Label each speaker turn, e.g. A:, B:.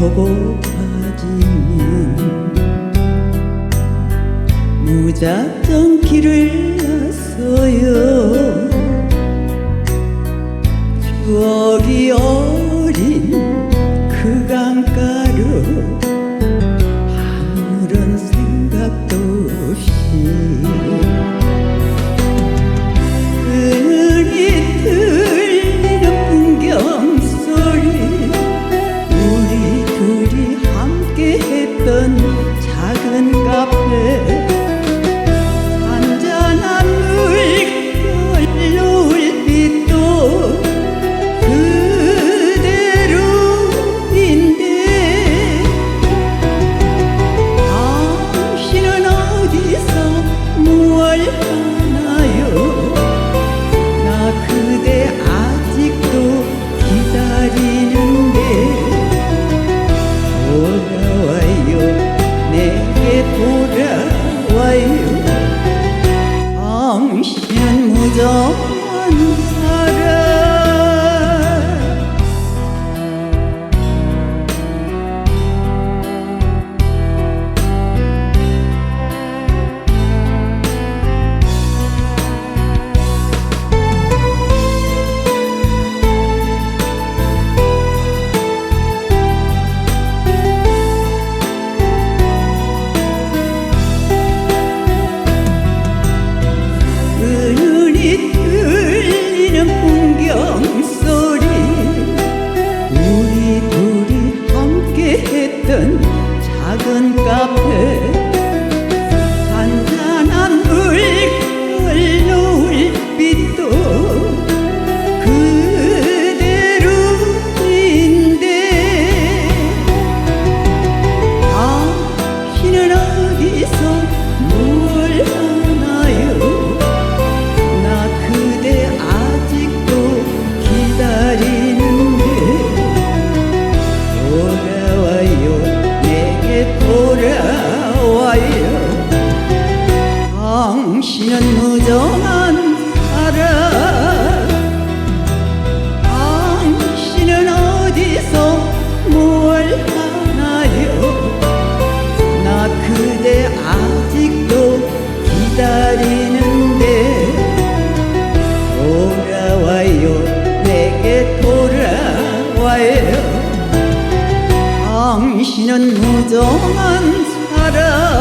A: 고고하지만 무작정 길을 나서요. 추억이 없 gió 작은 카페. 당신은 무정한 사람. 당신은 어디서 뭘 하나요? 나 그대 아직도 기다리는데 돌아와요. 내게 돌아와요. 당신은 무정한 사람.